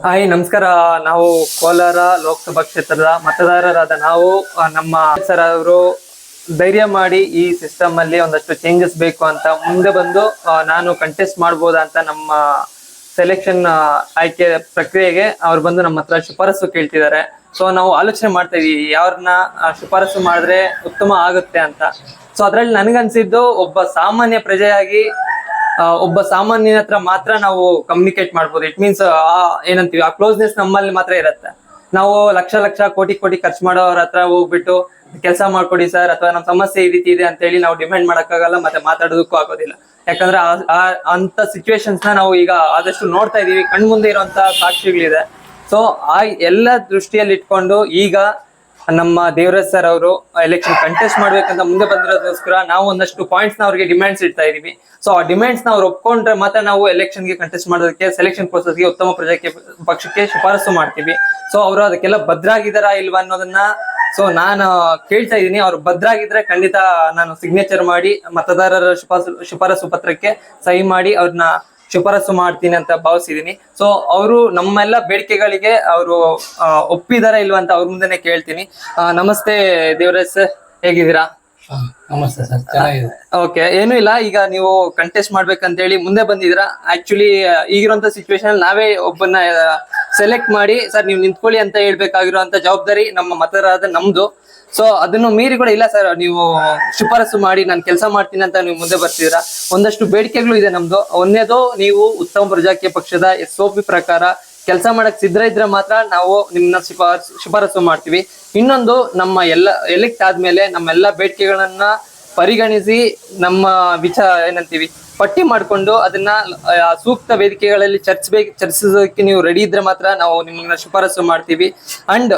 Hi, ನಮಸ್ಕಾರ. ನಾವು ಕೋಲಾರ ಲೋಕಸಭಾ ಕ್ಷೇತ್ರದ ಮತದಾರರಾದ ನಾವು ನಮ್ಮ ಸರ್ ಅವರು ಧೈರ್ಯ ಮಾಡಿ ಈ ಸಿಸ್ಟಮ್ ಅಲ್ಲಿ ಒಂದಷ್ಟು ಚೇಂಜಸ್ ಬೇಕು ಅಂತ ಮುಂದೆ ಬಂದು ನಾನು ಕಂಟೆಸ್ಟ್ ಮಾಡ್ಬೋದಾ ಅಂತ ನಮ್ಮ ಸೆಲೆಕ್ಷನ್ ಆಯ್ಕೆ ಪ್ರಕ್ರಿಯೆಗೆ ಅವ್ರು ಬಂದು ನಮ್ಮ ಹತ್ರ ಶಿಫಾರಸು ಕೇಳ್ತಿದ್ದಾರೆ. ಸೊ ನಾವು ಆಲೋಚನೆ ಮಾಡ್ತಾ ಇದೀವಿ ಯಾವ್ರನ್ನ ಶಿಫಾರಸು ಮಾಡಿದ್ರೆ ಉತ್ತಮ ಆಗುತ್ತೆ ಅಂತ. ಸೊ ಅದ್ರಲ್ಲಿ ನನಗನ್ಸಿದ್ದು ಒಬ್ಬ ಸಾಮಾನ್ಯ ಪ್ರಜೆಯಾಗಿ ಒಬ್ಬ ಸಾಮಾನ್ಯನ ಹತ್ರ ಮಾತ್ರ ನಾವು ಕಮ್ಯುನಿಕೇಟ್ ಮಾಡ್ಬೋದು. ಇಟ್ ಮೀನ್ಸ್ ಏನಂತೀವಿ, ಆ ಕ್ಲೋಸ್ನೆಸ್ ನಮ್ಮಲ್ಲಿ ಮಾತ್ರ ಇರುತ್ತೆ. ನಾವು ಲಕ್ಷ ಲಕ್ಷ ಕೋಟಿ ಕೋಟಿ ಖರ್ಚು ಮಾಡೋರ ಹತ್ರ ಹೋಗ್ಬಿಟ್ಟು ಕೆಲಸ ಮಾಡ್ಕೊಡಿ ಸರ್, ಅಥವಾ ನಮ್ಮ ಸಮಸ್ಯೆ ಈ ರೀತಿ ಇದೆ ಅಂತ ಹೇಳಿ ನಾವು ಡಿಮ್ಯಾಂಡ್ ಮಾಡೋಕ್ಕಾಗಲ್ಲ, ಮತ್ತೆ ಮಾತಾಡೋದಕ್ಕೂ ಆಗೋದಿಲ್ಲ. ಯಾಕಂದ್ರೆ ಅಂತ ಸಿಚುವೇಶನ್ಸ್ನ ನಾವು ಈಗ ಆದಷ್ಟು ನೋಡ್ತಾ ಇದೀವಿ. ಕಣ್ಮುಂದೆ ಇರುವಂತಹ ಸಾಕ್ಷಿಗಳಿದೆ. ಸೊ ಆ ಎಲ್ಲ ದೃಷ್ಟಿಯಲ್ಲಿ ಇಟ್ಕೊಂಡು ಈಗ ನಮ್ಮ ದೇವರಾಜ್ ಸರ್ ಅವರು ಎಲೆಕ್ಷನ್ ಕಂಟೆಸ್ಟ್ ಮಾಡ್ಬೇಕಂತ ಮುಂದೆ ಬಂದಿರೋದಕ್ಕೋಸ್ಕರ ನಾವು ಒಂದಷ್ಟು ಪಾಯಿಂಟ್ಸ್ನ ಅವರಿಗೆ ಡಿಮ್ಯಾಂಡ್ಸ್ ಇಡ್ತಾ ಇದೀವಿ. ಸೊ ಆ ಡಿಮ್ಯಾಂಡ್ಸ್ನ ಅವ್ರು ಒಪ್ಕೊಂಡ್ರೆ ಮಾತ್ರ ನಾವು ಎಲೆಕ್ಷನ್ಗೆ ಕಂಟೆಸ್ಟ್ ಮಾಡೋದಕ್ಕೆ ಸೆಲೆಕ್ಷನ್ ಪ್ರೋಸೆಸ್ಗೆ ಉತ್ತಮ ಪ್ರಜಾಕ್ಕೆ, ಪಕ್ಷಕ್ಕೆ ಶಿಫಾರಸು ಮಾಡ್ತೀವಿ. ಸೊ ಅವರು ಅದಕ್ಕೆಲ್ಲ ಭದ್ರಾಗಿದ್ದಾರಾ ಇಲ್ವಾ ಅನ್ನೋದನ್ನ ಸೊ ನಾನು ಕೇಳ್ತಾ ಇದ್ದೀನಿ ಅವ್ರು ಭದ್ರಾಗಿದ್ರೆ ಖಂಡಿತ ನಾನು ಸಿಗ್ನೇಚರ್ ಮಾಡಿ ಮತದಾರರ ಶಿಫಾರಸು ಶಿಫಾರಸು ಪತ್ರಕ್ಕೆ ಸಹಿ ಮಾಡಿ ಅವ್ರನ್ನ ಶಿಫಾರಸು ಮಾಡ್ತೀನಿ ಅಂತ ಭಾವಿಸಿದೀನಿ. ಸೊ ಅವರು ನಮ್ಮೆಲ್ಲ ಬೇಡಿಕೆಗಳಿಗೆ ಅವರು ಒಪ್ಪಿದಾರ ಇಲ್ವಂತ ಅಂತ ಅವ್ರ ಮುಂದೆನೆ ಕೇಳ್ತೀನಿ. ನಮಸ್ತೆ ದೇವರಾಜ್ ಸರ್ ಹೇಗಿದ್ದೀರಾ? ನಮಸ್ತೆ ಸರ್ ಓಕೆ ಏನು ಇಲ್ಲ ಈಗ ನೀವು ಕಂಟೆಸ್ಟ್ ಮಾಡ್ಬೇಕಂತ ಹೇಳಿ ಮುಂದೆ ಬಂದಿದ್ರ ಆಕ್ಚುಲಿ ಈಗಿರುವಂತ ಸಿಚುವೇಶನ್ ನಾವೇ ಒಬ್ಬನ ಸೆಲೆಕ್ಟ್ ಮಾಡಿ ಸರ್ ನೀವು ನಿಂತ್ಕೊಳ್ಳಿ ಅಂತ ಹೇಳ್ಬೇಕಾಗಿರುವಂತ ಜವಾಬ್ದಾರಿ ನಮ್ಮ ಮತದಾರರಾದ ನಮ್ದು. ಸೊ ಅದನ್ನು ಮೀರಿ ಕೂಡ ಇಲ್ಲ ಸರ್ ನೀವು ಶಿಫಾರಸು ಮಾಡಿ ನಾನು ಕೆಲಸ ಮಾಡ್ತೀನಿ ಅಂತ ನೀವು ಮುಂದೆ ಬರ್ತಿದ್ದೀರಾ ಒಂದಷ್ಟು ಬೇಡಿಕೆಗಳು ಇದೆ ನಮ್ದು. ಒಂದೇದು, ನೀವು ಉತ್ತಮ ಪ್ರಜಾಕೀಯ ಪಕ್ಷದ ಎಸ್ ಒ ಪಿ ಪ್ರಕಾರ ಕೆಲಸ ಮಾಡಕ್ ಸಿದ್ಧ ಇದ್ರೆ ಮಾತ್ರ ನಾವು ನಿಮ್ಮನ್ನ ಶಿಫಾರಸು ಶಿಫಾರಸು ಮಾಡ್ತೀವಿ. ಇನ್ನೊಂದು, ನಮ್ಮ ಎಲ್ಲ, ಎಲೆಕ್ಟ್ ಆದ್ಮೇಲೆ ನಮ್ಮೆಲ್ಲ ಬೇಡಿಕೆಗಳನ್ನ ಪರಿಗಣಿಸಿ ನಮ್ಮ ವಿಚಾರ ಏನಂತೀವಿ, ಪಟ್ಟಿ ಮಾಡಿಕೊಂಡು ಅದನ್ನ ಸೂಕ್ತ ವೇದಿಕೆಗಳಲ್ಲಿ ಚರ್ಚಿಸಬೇಕು ಚರ್ಚಿಸೋದಕ್ಕೆ ನೀವು ರೆಡಿ ಇದ್ರೆ ಮಾತ್ರ ನಾವು ನಿಮ್ಮನ್ನ ಶಿಫಾರಸು ಮಾಡ್ತೀವಿ. ಅಂಡ್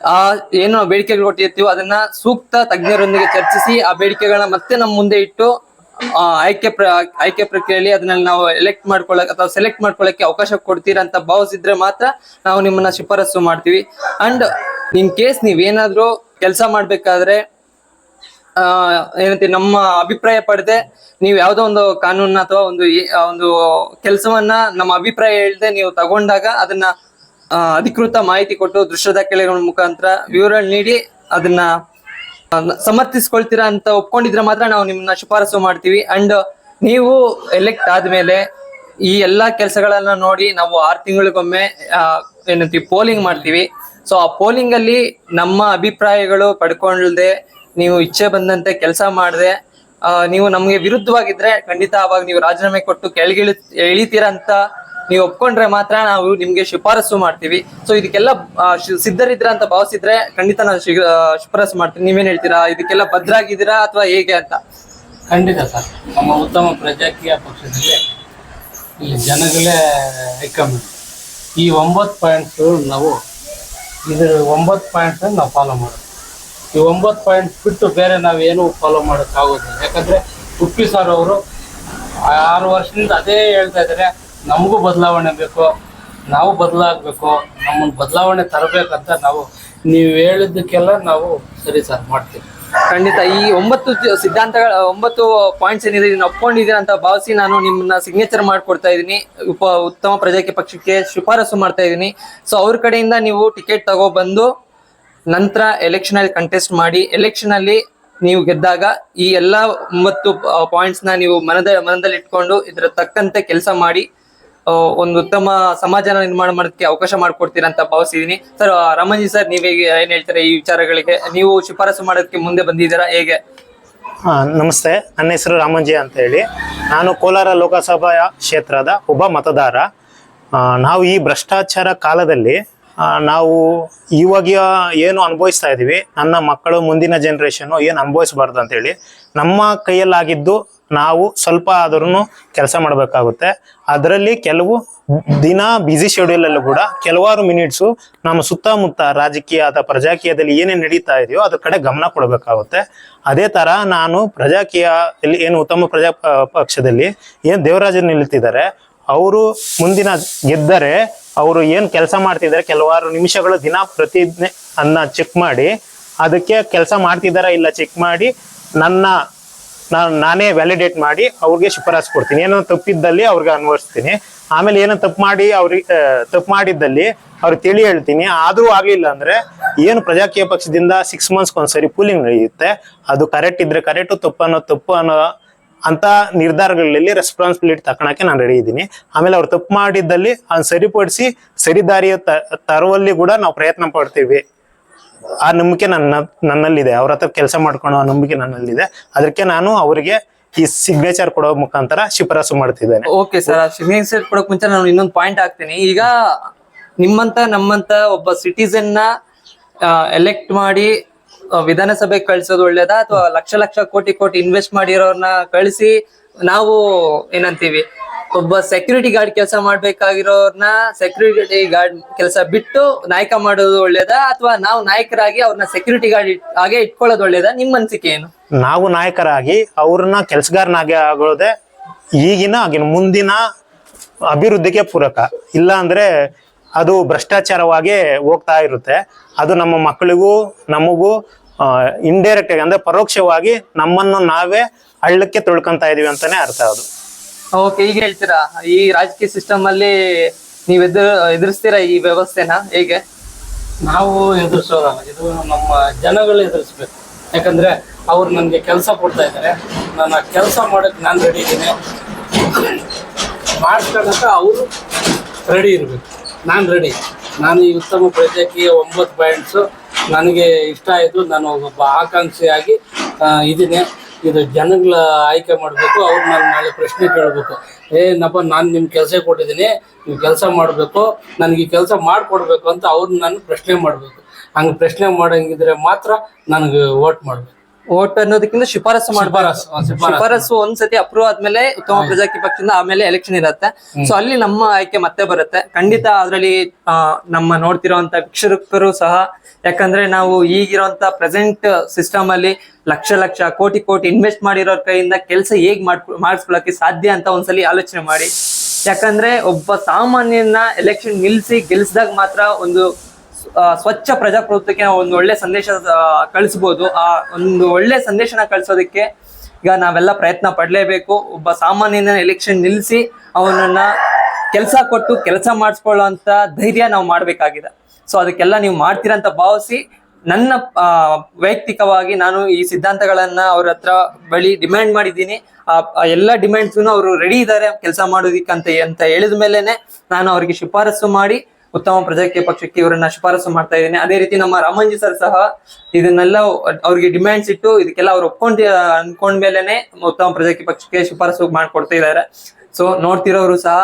ಆ, ಏನು ಬೇಡಿಕೆಗಳು ಕೊಟ್ಟಿರ್ತೀವೋ ಅದನ್ನ ಸೂಕ್ತ ತಜ್ಞರೊಂದಿಗೆ ಚರ್ಚಿಸಿ ಆ ಬೇಡಿಕೆಗಳನ್ನ ಮತ್ತೆ ನಮ್ಮ ಮುಂದೆ ಇಟ್ಟು ಆಯ್ಕೆ ಪ್ರ, ಆಯ್ಕೆ ಪ್ರಕ್ರಿಯೆಯಲ್ಲಿ ಅದನ್ನ ನಾವು ಎಲೆಕ್ಟ್ ಮಾಡ್ಕೊಳ್ಳಕ್ ಅಥವಾ ಸೆಲೆಕ್ಟ್ ಮಾಡ್ಕೊಳಕ್ಕೆ ಅವಕಾಶ ಕೊಡ್ತೀರಾ ಅಂತ ಭಾವಿಸಿದ್ರೆ ಮಾತ್ರ ನಾವು ನಿಮ್ಮನ್ನ ಶಿಫಾರಸು ಮಾಡ್ತೀವಿ. ಅಂಡ್ ಇನ್ ಕೇಸ್ ನೀವೇನಾದ್ರೂ ಕೆಲಸ ಮಾಡ್ಬೇಕಾದ್ರೆ, ಆ ಏನಂತೀವಿ ನಮ್ಮ ಅಭಿಪ್ರಾಯ ಪಡೆದೆ ನೀವು ಯಾವ್ದೋ ಒಂದು ಕಾನೂನ ಅಥವಾ ಒಂದು ಒಂದು ಕೆಲಸವನ್ನ ನಮ್ಮ ಅಭಿಪ್ರಾಯ ಹೇಳ್ದೆ ನೀವು ತಗೊಂಡಾಗ ಅದನ್ನ ಅಧಿಕೃತ ಮಾಹಿತಿ ಕೊಟ್ಟು ದೃಶ್ಯದ ದಾಖಲೆಗಳ ಮುಖಾಂತರ ವಿವರಣೆ ನೀಡಿ ಅದನ್ನ ಸಮರ್ಥಿಸ್ಕೊಳ್ತೀರಾ ಅಂತ ಒಪ್ಕೊಂಡಿದ್ರೆ ಮಾತ್ರ ನಾವು ನಿಮ್ಮನ್ನ ಶಿಫಾರಸು ಮಾಡ್ತೀವಿ. ಅಂಡ್ ನೀವು ಎಲೆಕ್ಟ್ ಆದ್ಮೇಲೆ ಈ ಎಲ್ಲಾ ಕೆಲಸಗಳನ್ನ ನೋಡಿ ನಾವು ಆರು ತಿಂಗಳಿಗೊಮ್ಮೆ ಏನಂತೀವಿ ಪೋಲಿಂಗ್ ಮಾಡ್ತೀವಿ. ಸೊ ಆ ಪೋಲಿಂಗ್ ಅಲ್ಲಿ ನಮ್ಮ ಅಭಿಪ್ರಾಯಗಳು ಪಡ್ಕೊಳ್ದೆ ನೀವು ಇಚ್ಛೆ ಬಂದಂತೆ ಕೆಲಸ ಮಾಡದೆ ನೀವು ನಮಗೆ ವಿರುದ್ಧವಾಗಿದ್ರೆ ಖಂಡಿತ ಅವಾಗ ನೀವು ರಾಜೀನಾಮೆ ಕೊಟ್ಟು ಕೆಳಗಿಳಿ ಇಳಿತೀರಾ ಅಂತ ನೀವು ಒಪ್ಕೊಂಡ್ರೆ ಮಾತ್ರ ನಾವು ನಿಮ್ಗೆ ಶಿಫಾರಸು ಮಾಡ್ತೀವಿ. ಸೊ ಇದಕ್ಕೆಲ್ಲ ಸಿದ್ಧರಿದ್ರ ಅಂತ ಭಾವಿಸಿದ್ರೆ ಖಂಡಿತ ನಾನು ಶಿಫಾರಸು ಮಾಡ್ತೀನಿ. ನೀವೇನ್ ಹೇಳ್ತೀರಾ? ಇದಕ್ಕೆಲ್ಲ ಭದ್ರಾಗಿದ್ದೀರಾ ಅಥವಾ ಹೇಗೆ ಅಂತ? ಖಂಡಿತ ಸರ್. ನಮ್ಮ ಉತ್ತಮ ಪ್ರಜಾಕೀಯ ಪಕ್ಷದಲ್ಲಿ ಇಲ್ಲಿ ಜನಗಳೇ ಹೈಕಮಾಂಡ್. ಈ ಒಂಬತ್ತು ಪಾಯಿಂಟ್ಸ್ ನಾವು ಇದ್ರ ಒಂಬತ್ತು ಪಾಯಿಂಟ್ಸ್ ನಾವು ಫಾಲೋ ಮಾಡೋದು. ಈ ಒಂಬತ್ತು ಪಾಯಿಂಟ್ಸ್ ಬಿಟ್ಟು ಬೇರೆ ನಾವೇನು ಫಾಲೋ ಮಾಡೋಕ್ಕಾಗೋದಿಲ್ಲ. ಯಾಕಂದರೆ ಉಪ್ಪಿ ಸರ್ ಅವರು ಆರು ವರ್ಷದಿಂದ ಅದೇ ಹೇಳ್ತಾ ಇದ್ದಾರೆ. ನಮಗೂ ಬದಲಾವಣೆ ಬೇಕು, ನಾವು ಬದಲಾಗಬೇಕು, ನಮ್ಮನ್ನು ಬದಲಾವಣೆ ತರಬೇಕಂತ ನಾವು, ನೀವು ಹೇಳಿದ್ದಕ್ಕೆಲ್ಲ ನಾವು ಸರಿ ಸರ್ ಮಾಡ್ತೀವಿ. ಖಂಡಿತ, ಈ ಒಂಬತ್ತು ಸಿದ್ಧಾಂತಗಳ, ಒಂಬತ್ತು ಪಾಯಿಂಟ್ಸ್ ಏನಿದೆ ಇದನ್ನ ಒಪ್ಕೊಂಡಿದ್ದೀರಾ ಅಂತ ಭಾವಿಸಿ ನಾನು ನಿಮ್ಮನ್ನ ಸಿಗ್ನೇಚರ್ ಮಾಡ್ಕೊಡ್ತಾ ಇದ್ದೀನಿ. ಉಪ, ಉತ್ತಮ ಪ್ರಜಾಕೀಯ ಪಕ್ಷಕ್ಕೆ ಶಿಫಾರಸು ಮಾಡ್ತಾ ಇದ್ದೀನಿ. ಸೊ ಅವ್ರ ಕಡೆಯಿಂದ ನೀವು ಟಿಕೆಟ್ ತಗೊಬಂದು ನಂತರ ಎಲೆಕ್ಷನಲ್ಲಿ ಕಂಟೆಸ್ಟ್ ಮಾಡಿ ಎಲೆಕ್ಷನ್ ಅಲ್ಲಿ ನೀವು ಗೆದ್ದಾಗ ಈ ಎಲ್ಲ ಒಂಬತ್ತು ಪಾಯಿಂಟ್ಸ್ ನೀವು ಮನದ ಮನದಲ್ಲಿ ಇಟ್ಕೊಂಡು ಇದರ ತಕ್ಕಂತೆ ಕೆಲಸ ಮಾಡಿ ಒಂದು ಉತ್ತಮ ಸಮಾಜನ ನಿರ್ಮಾಣ ಮಾಡೋದಕ್ಕೆ ಅವಕಾಶ ಮಾಡಿಕೊಡ್ತೀರಾ ಅಂತ ಭಾವಿಸಿದೀನಿ. ಸರ್ ರಾಮಂಜಿ ಸರ್ ನೀವ್ ಏನ್ ಹೇಳ್ತೀರಾ ಈ ವಿಚಾರಗಳಿಗೆ? ನೀವು ಶಿಫಾರಸು ಮಾಡೋದಕ್ಕೆ ಮುಂದೆ ಬಂದಿದ್ದೀರಾ? ಹೇಗೆ? ನಮಸ್ತೆ. ನನ್ನ ಹೆಸರು ರಾಮಂಜಿ ಅಂತ ಹೇಳಿ. ನಾನು ಕೋಲಾರ ಲೋಕಸಭಾ ಕ್ಷೇತ್ರದ ಒಬ್ಬ ಮತದಾರ. ನಾವು ಈ ಭ್ರಷ್ಟಾಚಾರ ಕಾಲದಲ್ಲಿ ನಾವು ಇವಾಗ ಏನು ಅನುಭವಿಸ್ತಾ ಇದ್ದೀವಿ ನನ್ನ ಮಕ್ಕಳು, ಮುಂದಿನ ಜನರೇಷನ್ ಏನು ಅನುಭವಿಸಬಾರ್ದು ಅಂತೇಳಿ ನಮ್ಮ ಕೈಯಲ್ಲಾಗಿದ್ದು ನಾವು ಸ್ವಲ್ಪ ಆದ್ರೂ ಕೆಲಸ ಮಾಡಬೇಕಾಗುತ್ತೆ. ಅದರಲ್ಲಿ ಕೆಲವು ದಿನ ಬ್ಯುಸಿ ಶೆಡ್ಯೂಲಲ್ಲೂ ಕೂಡ ಕೆಲವಾರು ಮಿನಿಟ್ಸು ನಮ್ಮ ಸುತ್ತಮುತ್ತ ರಾಜಕೀಯ ಅಥವಾ ಪ್ರಜಾಕೀಯದಲ್ಲಿ ಏನೇನು ನಡೀತಾ ಇದೆಯೋ ಅದ್ರ ಕಡೆ ಗಮನ ಕೊಡಬೇಕಾಗುತ್ತೆ. ಅದೇ ತರ ನಾನು ಪ್ರಜಾಕೀಯದಲ್ಲಿ ಏನು ಉತ್ತಮ ಪ್ರಜಾ ಪಕ್ಷದಲ್ಲಿ ಏನು ದೇವರಾಜರು ನಿಲ್ತಿದ್ದಾರೆ ಅವರು ಮುಂದಿನ ಗೆದ್ದರೆ ಅವರು ಏನು ಕೆಲಸ ಮಾಡ್ತಿದ್ದಾರೆ ಕೆಲವಾರು ನಿಮಿಷಗಳು ದಿನ ಪ್ರತಿಜ್ಞೆ ಅನ್ನ ಚೆಕ್ ಮಾಡಿ, ಅದಕ್ಕೆ ಕೆಲಸ ಮಾಡ್ತಿದ್ದಾರಾ ಇಲ್ಲ ಚೆಕ್ ಮಾಡಿ ನನ್ನ ನಾನು ನಾನೇ ವ್ಯಾಲಿಡೇಟ್ ಮಾಡಿ ಅವ್ರಿಗೆ ಶಿಫಾರಸು ಕೊಡ್ತೀನಿ. ಏನೋ ತಪ್ಪಿದ್ದಲ್ಲಿ ಅವ್ರಿಗೆ ಅನ್ವಯಿಸ್ತೀನಿ. ಆಮೇಲೆ ಏನೋ ತಪ್ಪು ಮಾಡಿ ಅವ್ರಿಗೆ ತಪ್ಪು ಮಾಡಿದ್ದಲ್ಲಿ ಅವ್ರಿಗೆ ತಿಳಿ ಹೇಳ್ತೀನಿ. ಆದರೂ ಆಗಲಿಲ್ಲ ಅಂದ್ರೆ ಏನು ಪ್ರಜಾಕೀಯ ಪಕ್ಷದಿಂದ ಸಿಕ್ಸ್ ಮಂತ್ಸ್ ಒಂದ್ಸರಿ ಪೂಲಿಂಗ್ ನಡೆಯುತ್ತೆ. ಅದು ಕರೆಕ್ಟ್ ಇದ್ರೆ ಕರೆಕ್ಟು ತಪ್ಪು ಅನ್ನೋ ತಪ್ಪು ಅನ್ನೋ ಅಂತ ನಿರ್ಧಾರಗಳಲ್ಲಿ ರೆಸ್ಪಾನ್ಸಿಬಿಲಿಟಿ ತಗೊಳಕ್ಕೆ ನಾನು ರೆಡಿ ಇದ್ದೀನಿ. ಆಮೇಲೆ ಅವ್ರು ತಪ್ಪು ಮಾಡಿದ್ದಲ್ಲಿ ಅದನ್ನ ಸರಿಪಡಿಸಿ ಸರಿದಾರಿಯ ತರುವಲ್ಲಿ ಕೂಡ ನಾವು ಪ್ರಯತ್ನ ಪಡ್ತೀವಿ. ಆ ನಂಬಿಕೆ ನನ್ನ ನನ್ನಲ್ಲಿದೆ. ಅವ್ರ ಹತ್ರ ಕೆಲಸ ಮಾಡ್ಕೊಳೋ ನಂಬಿಕೆ ನನ್ನಲ್ಲಿದೆ. ಅದಕ್ಕೆ ನಾನು ಅವರಿಗೆ ಈ ಸಿಗ್ನೇಚರ್ ಕೊಡೋ ಮುಖಾಂತರ ಶಿಫಾರಸು ಮಾಡ್ತಿದ್ದೇನೆ. ಓಕೆ ಸರ್ ಸಿಗ್ನೇಚರ್ ಕೊಡೋಕ್ ಮುಂಚೆ ನಾನು ಇನ್ನೊಂದು ಪಾಯಿಂಟ್ ಹಾಕ್ತೀನಿ. ಈಗ ನಿಮ್ಮಂತ, ನಮ್ಮಂತ ಒಬ್ಬ ಸಿಟಿಸನ್ನ ಎಲೆಕ್ಟ್ ಮಾಡಿ ವಿಧಾನಸಭೆ ಕಳ್ಸೋದು ಒಳ್ಳೇದಾ? ಅಥವಾ ಲಕ್ಷ ಲಕ್ಷ, ಕೋಟಿ ಕೋಟಿ ಇನ್ವೆಸ್ಟ್ ಮಾಡಿರೋರ್ನ ಕಳಿಸಿ ನಾವು ಏನಂತೀವಿ? ಒಬ್ಬ ಸೆಕ್ಯೂರಿಟಿ ಗಾರ್ಡ್ ಕೆಲಸ ಮಾಡ್ಬೇಕಾಗಿರೋರ್ನ ಸೆಕ್ಯೂರಿಟಿ ಗಾರ್ಡ್ ಕೆಲಸ ಬಿಟ್ಟು ನಾಯಕ ಮಾಡೋದು ಒಳ್ಳೇದಾ? ಅಥವಾ ನಾವು ನಾಯಕರಾಗಿ ಅವ್ರನ್ನ ಸೆಕ್ಯೂರಿಟಿ ಗಾರ್ಡ್ ಹಾಗೆ ಇಟ್ಕೊಳ್ಳೋದು ಒಳ್ಳೇದಾ? ನಿಮ್ಮ ಅನ್ಸಿಕೆ ಏನು? ನಾವು ನಾಯಕರಾಗಿ ಅವ್ರನ್ನ ಕೆಲಸಗಾರನಾಗಿ ಆಗೋದೇ ಈಗಿನ ಆಗಿನ ಮುಂದಿನ ಅಭಿವೃದ್ಧಿಗೆ ಪೂರಕ. ಇಲ್ಲ ಅಂದ್ರೆ ಅದು ಭ್ರಷ್ಟಾಚಾರವಾಗಿ ಹೋಗ್ತಾ ಇರುತ್ತೆ. ಅದು ನಮ್ಮ ಮಕ್ಕಳಿಗೂ, ನಮಗೂ ಇಂಡೈರೆಕ್ಟ್ ಆಗಿ ಅಂದ್ರೆ ಪರೋಕ್ಷವಾಗಿ ನಮ್ಮನ್ನು ನಾವೇ ಹಳ್ಳಕ್ಕೆ ತೊಳ್ಕೊಂತ ಇದೀವಿ ಅಂತಾನೆ ಅರ್ಥ ಅದು. ಓಕೆ, ಈಗ ಹೇಳ್ತೀರಾ? ಈ ರಾಜಕೀಯ ಸಿಸ್ಟಮ್ ಅಲ್ಲಿ ನೀವ್ ಎದುರು, ಎದುರಿಸ್ತೀರಾ ಈ ವ್ಯವಸ್ಥೆನ ಹೇಗೆ? ನಾವು ಎದುರಿಸೋದಲ್ಲ, ಇದು ನಮ್ಮ ಜನಗಳು ಎದುರಿಸ್ಬೇಕು. ಯಾಕಂದ್ರೆ ಅವ್ರು ನನಗೆ ಕೆಲಸ ಕೊಡ್ತಾ ಇದ್ದಾರೆ ನಾನು ಕೆಲಸ ಮಾಡೋಕ್ಕೆ ನಾನು ರೆಡಿ ಇದ್ದೀನಿ. ಮಾಡ್ಕೊಳಕ ಅವರು ರೆಡಿ ಇರಬೇಕು. ನಾನು ರೆಡಿ ನಾನು ಈ ಉತ್ತಮ ಪ್ರಜಾಕೀಯ ಒಂಬತ್ತು ಪಾಯಿಂಟ್ಸು ನನಗೆ ಇಷ್ಟ ಆಯಿತು. ನಾನು ಒಬ್ಬ ಆಕಾಂಕ್ಷಿಯಾಗಿ ಇದ್ದೀನಿ. ಇದು ಜನಗಳ ಆಯ್ಕೆ ಮಾಡಬೇಕು, ಅವ್ರು ನಾನು ನಾಳೆ ಪ್ರಶ್ನೆ ಕೇಳಬೇಕು. ಏನಪ್ಪ ನಾನು ನಿಮ್ಮ ಕೆಲಸ ಕೊಟ್ಟಿದ್ದೀನಿ, ನೀವು ಕೆಲಸ ಮಾಡಬೇಕು, ನನಗೆ ಈ ಕೆಲಸ ಮಾಡಿಕೊಡ್ಬೇಕು ಅಂತ ಅವ್ರನ್ನ ನಾನು ಪ್ರಶ್ನೆ ಮಾಡಬೇಕು. ಹಂಗೆ ಪ್ರಶ್ನೆ ಮಾಡಂಗಿದ್ರೆ ಮಾತ್ರ ನನಗೆ ವೋಟ್ ಮಾಡಬೇಕು. ಓಟ್ ಅನ್ನೋದಕ್ಕಿಂತ ಶಿಫಾರಸು ಮಾಡಬಾರದು ಶಿಫಾರಸು, ಒಂದ್ಸತಿ ಅಪ್ರೂವ್ ಆದ್ಮೇಲೆ ಉತ್ತಮ ಪ್ರಜಾಕಿ ಪಕ್ಷದಿಂದ ಆಮೇಲೆ ಎಲೆಕ್ಷನ್ ಇರುತ್ತೆ. ಸೊ ಅಲ್ಲಿ ನಮ್ಮ ಆಯ್ಕೆ ಮತ್ತೆ ಬರುತ್ತೆ. ಖಂಡಿತ ಅದ್ರಲ್ಲಿ ನಮ್ಮ ನೋಡ್ತಿರುವಂತ ವೀಕ್ಷಕರು ಸಹ ಯಾಕಂದ್ರೆ ನಾವು ಈಗಿರುವಂತ ಪ್ರೆಸೆಂಟ್ ಸಿಸ್ಟಮ್ ಅಲ್ಲಿ ಲಕ್ಷ ಲಕ್ಷ ಕೋಟಿ ಕೋಟಿ ಇನ್ವೆಸ್ಟ್ ಮಾಡಿರೋರ್ ಕೈಯಿಂದ ಕೆಲಸ ಹೇಗ್ ಮಾಡ್ ಮಾಡಿಸ್ಕೊಳಕ್ಕೆ ಸಾಧ್ಯ ಅಂತ ಒಂದ್ಸಲಿ ಆಲೋಚನೆ ಮಾಡಿ. ಯಾಕಂದ್ರೆ ಒಬ್ಬ ಸಾಮಾನ್ಯನ ಎಲೆಕ್ಷನ್ ನಿಲ್ಸಿ ಗೆಲ್ಸಿದಾಗ ಮಾತ್ರ ಒಂದು ಸ್ವಚ್ಛ ಪ್ರಜಾಪ್ರಭುತ್ವಕ್ಕೆ ಒಂದು ಒಳ್ಳೆ ಸಂದೇಶ ಕಳಿಸ್ಬೋದು. ಆ ಒಂದು ಒಳ್ಳೆ ಸಂದೇಶನ ಕಳಿಸೋದಕ್ಕೆ ಈಗ ನಾವೆಲ್ಲ ಪ್ರಯತ್ನ ಪಡಲೇಬೇಕು. ಒಬ್ಬ ಸಾಮಾನ್ಯನ ಎಲೆಕ್ಷನ್ ನಿಲ್ಲಿಸಿ ಅವನನ್ನ ಕೆಲಸ ಕೊಟ್ಟು ಕೆಲಸ ಮಾಡಿಸ್ಕೊಳ್ಳೋ ಅಂತ ಧೈರ್ಯ ನಾವು ಮಾಡ್ಬೇಕಾಗಿದೆ. ಸೊ ಅದಕ್ಕೆಲ್ಲ ನೀವು ಮಾಡ್ತೀರಂತ ಭಾವಿಸಿ ನನ್ನ ವೈಯಕ್ತಿಕವಾಗಿ ನಾನು ಈ ಸಿದ್ಧಾಂತಗಳನ್ನ ಅವ್ರ ಹತ್ರ ಬಳಿ ಡಿಮ್ಯಾಂಡ್ ಮಾಡಿದ್ದೀನಿ. ಎಲ್ಲ ಡಿಮ್ಯಾಂಡ್ಸ್ ಅವರು ರೆಡಿ ಇದ್ದಾರೆ ಕೆಲಸ ಮಾಡೋದಿಕ್ಕೆ ಅಂತ ಹೇಳಿದ್ಮೇಲೆನೆ ಹೇಳಿದ ಮೇಲೆನೆ ನಾನು ಅವರಿಗೆ ಶಿಫಾರಸು ಮಾಡಿ ಉತ್ತಮ ಪ್ರಜಾಕೀಯ ಪಕ್ಷಕ್ಕೆ ಇವರನ್ನ ಶಿಫಾರಸು ಮಾಡ್ತಾ ಇದ್ದೀನಿ. ಅದೇ ರೀತಿ ನಮ್ಮ ರಾಮಂಜಿ ಸರ್ ಸಹ ಇದನ್ನೆಲ್ಲ ಅವ್ರಿಗೆ ಡಿಮ್ಯಾಂಡ್ಸ್ ಇಟ್ಟು ಇದಕ್ಕೆಲ್ಲ ಅವ್ರು ಒಪ್ಕೊಂಡ್ ಅನ್ಕೊಂಡ್ಮೇಲೆನೆ ಉತ್ತಮ ಪ್ರಜಾಕೀಯ ಪಕ್ಷಕ್ಕೆ ಶಿಫಾರಸು ಮಾಡ್ಕೊಡ್ತಾ ಇದ್ದಾರೆ. ಸೊ ನೋಡ್ತಿರೋರು ಸಹ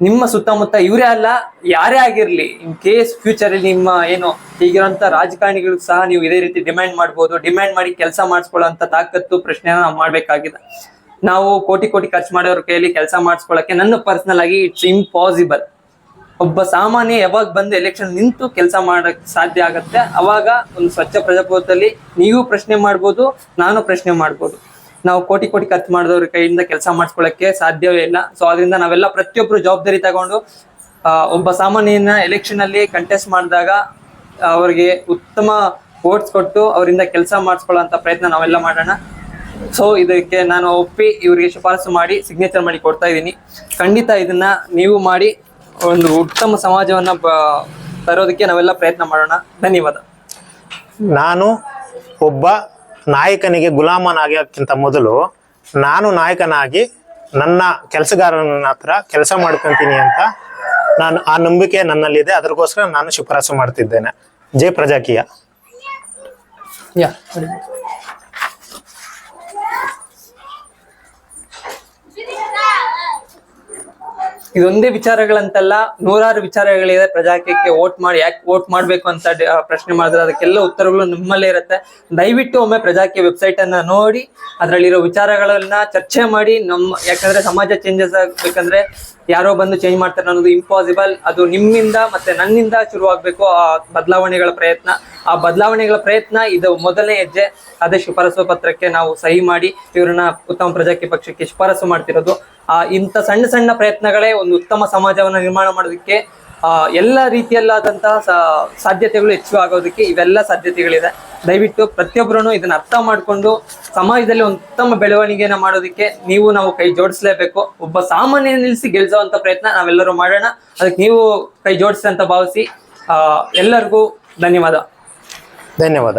ನಿಮ್ಮ ಸುತ್ತಮುತ್ತ ಇವರೇ ಅಲ್ಲ, ಯಾರೇ ಆಗಿರ್ಲಿ ಇನ್ ಕೇಸ್ ಫ್ಯೂಚರ್ ಅಲ್ಲಿ ನಿಮ್ಮ ಏನು ಈಗಿರೋಂಥ ರಾಜಕಾರಣಿಗಳು ಸಹ ನೀವು ಇದೇ ರೀತಿ ಡಿಮ್ಯಾಂಡ್ ಮಾಡ್ಬೋದು ಡಿಮ್ಯಾಂಡ್ ಮಾಡಿ ಕೆಲಸ ಮಾಡಿಸ್ಕೊಳ್ಳೋಂಥ ತಾಕತ್ತು ಪ್ರಶ್ನೆನ ಮಾಡ್ಬೇಕಾಗಿದೆ. ನಾವು ಕೋಟಿ ಕೋಟಿ ಖರ್ಚು ಮಾಡೋರ ಕೈಯಲ್ಲಿ ಕೆಲಸ ಮಾಡಿಸ್ಕೊಳ್ಳಕ್ಕೆ ನನ್ನ ಪರ್ಸನಲ್ ಆಗಿ ಇಟ್ಸ್ ಇಂಪಾಸಿಬಲ್ ಒಬ್ಬ ಸಾಮಾನ್ಯ ಯಾವಾಗ ಬಂದು ಎಲೆಕ್ಷನ್ ನಿಂತು ಕೆಲಸ ಮಾಡಕ್ ಸಾಧ್ಯ ಆಗತ್ತೆ, ಅವಾಗ ಒಂದು ಸ್ವಚ್ಛ ಪ್ರಜಾಪ್ರಭುತ್ವದಲ್ಲಿ ನೀವು ಪ್ರಶ್ನೆ ಮಾಡ್ಬೋದು, ನಾನು ಪ್ರಶ್ನೆ ಮಾಡ್ಬೋದು. ನಾವು ಕೋಟಿ ಕೋಟಿ ಖರ್ಚು ಮಾಡಿದವ್ರ ಕೈಯಿಂದ ಕೆಲಸ ಮಾಡಿಸ್ಕೊಳಕ್ಕೆ ಸಾಧ್ಯವೇ ಇಲ್ಲ. ಸೊ ಅದರಿಂದ ನಾವೆಲ್ಲ ಪ್ರತಿಯೊಬ್ಬರು ಜವಾಬ್ದಾರಿ ತಗೊಂಡು ಒಬ್ಬ ಸಾಮಾನ್ಯನ ಎಲೆಕ್ಷನ್ ಅಲ್ಲಿ ಕಂಟೆಸ್ಟ್ ಮಾಡಿದಾಗ ಅವರಿಗೆ ಉತ್ತಮ ವೋಟ್ಸ್ ಕೊಟ್ಟು ಅವರಿಂದ ಕೆಲಸ ಮಾಡಿಸ್ಕೊಳ್ಳೋ ಪ್ರಯತ್ನ ನಾವೆಲ್ಲ ಮಾಡೋಣ. ಸೊ ಇದಕ್ಕೆ ನಾನು ಒಪ್ಪಿ ಇವರಿಗೆ ಶಿಫಾರಸು ಮಾಡಿ ಸಿಗ್ನೇಚರ್ ಮಾಡಿ ಕೊಡ್ತಾ ಇದ್ದೀನಿ. ಖಂಡಿತ ಇದನ್ನ ನೀವು ಮಾಡಿ ಒಂದು ಉತ್ತಮ ಸಮಾಜವನ್ನ ತರೋದಕ್ಕೆ ನಾವೆಲ್ಲ ಪ್ರಯತ್ನ ಮಾಡೋಣ. ಧನ್ಯವಾದ. ನಾನು ಒಬ್ಬ ನಾಯಕನಿಗೆ ಗುಲಾಮನಾಗೋಕ್ಕಿಂತ ಮೊದಲು ನಾನು ನಾಯಕನಾಗಿ ನನ್ನ ಕೆಲಸಗಾರನ ಹತ್ರ ಕೆಲಸ ಮಾಡ್ಕೊತೀನಿ ಅಂತ ನಾನು ಆ ನಂಬಿಕೆ ನನ್ನಲ್ಲಿದೆ. ಅದಕ್ಕೋಸ್ಕರ ನಾನು ಶಿಫಾರಸು ಮಾಡ್ತಿದ್ದೇನೆ. ಜೈ ಪ್ರಜಾಕೀಯ. ಯಾ ಇದೊಂದೇ ವಿಚಾರಗಳಂತಲ್ಲ, ನೂರಾರು ವಿಚಾರಗಳಿದೆ ಪ್ರಜಾಕೀಯಕ್ಕೆ ವೋಟ್ ಮಾಡಿ, ಯಾಕೆ ವೋಟ್ ಮಾಡಬೇಕು ಅಂತ ಪ್ರಶ್ನೆ ಮಾಡಿದ್ರೆ ಅದಕ್ಕೆಲ್ಲ ಉತ್ತರಗಳು ನಿಮ್ಮಲ್ಲೇ ಇರುತ್ತೆ. ದಯವಿಟ್ಟು ಒಮ್ಮೆ ಪ್ರಜಾಕೀಯ ವೆಬ್ಸೈಟ್ ಅನ್ನ ನೋಡಿ, ಅದರಲ್ಲಿರೋ ವಿಚಾರಗಳನ್ನ ಚರ್ಚೆ ಮಾಡಿ, ನಮ್ಮ, ಯಾಕಂದ್ರೆ ಸಮಾಜ ಚೇಂಜಸ್ ಆಗ್ಬೇಕಂದ್ರೆ ಯಾರೋ ಬಂದು ಚೇಂಜ್ ಮಾಡ್ತಾರೆ ಅನ್ನೋದು ಇಂಪಾಸಿಬಲ್ ಅದು ನಿಮ್ಮಿಂದ ಮತ್ತೆ ನನ್ನಿಂದ ಶುರುವಾಗಬೇಕು ಆ ಬದಲಾವಣೆಗಳ ಪ್ರಯತ್ನ. ಆ ಬದಲಾವಣೆಗಳ ಪ್ರಯತ್ನ ಇದು ಮೊದಲನೇ ಹೆಜ್ಜೆ. ಅದೇ ಶಿಫಾರಸು ಪತ್ರಕ್ಕೆ ನಾವು ಸಹಿ ಮಾಡಿ, ಇವರನ್ನ ಉತ್ತಮ ಪ್ರಜಾಕೀಯ ಪಕ್ಷಕ್ಕೆ ಶಿಫಾರಸು ಮಾಡ್ತಿರೋದು. ಆ, ಇಂಥ ಸಣ್ಣ ಸಣ್ಣ ಪ್ರಯತ್ನಗಳೇ ಒಂದು ಉತ್ತಮ ಸಮಾಜವನ್ನು ನಿರ್ಮಾಣ ಮಾಡೋದಕ್ಕೆ ಎಲ್ಲ ರೀತಿಯಲ್ಲಾದಂತಹ ಸಾಧ್ಯತೆಗಳು ಹೆಚ್ಚು ಆಗೋದಕ್ಕೆ ಇವೆಲ್ಲ ಸಾಧ್ಯತೆಗಳಿದೆ. ದಯವಿಟ್ಟು ಪ್ರತಿಯೊಬ್ಬರೂ ಇದನ್ನ ಅರ್ಥ ಮಾಡಿಕೊಂಡು ಸಮಾಜದಲ್ಲಿ ಒಂದು ಉತ್ತಮ ಬೆಳವಣಿಗೆನ ಮಾಡೋದಕ್ಕೆ ನೀವು ನಾವು ಕೈ ಜೋಡಿಸಲೇಬೇಕು. ಒಬ್ಬ ಸಾಮಾನ್ಯ ನಿಲ್ಲಿಸಿ ಗೆಲ್ಸೋವಂಥ ಪ್ರಯತ್ನ ನಾವೆಲ್ಲರೂ ಮಾಡೋಣ. ಅದಕ್ಕೆ ನೀವು ಕೈ ಜೋಡಿಸಿ ಅಂತ ಭಾವಿಸಿ ಎಲ್ಲರಿಗೂ ಧನ್ಯವಾದ. ಧನ್ಯವಾದ.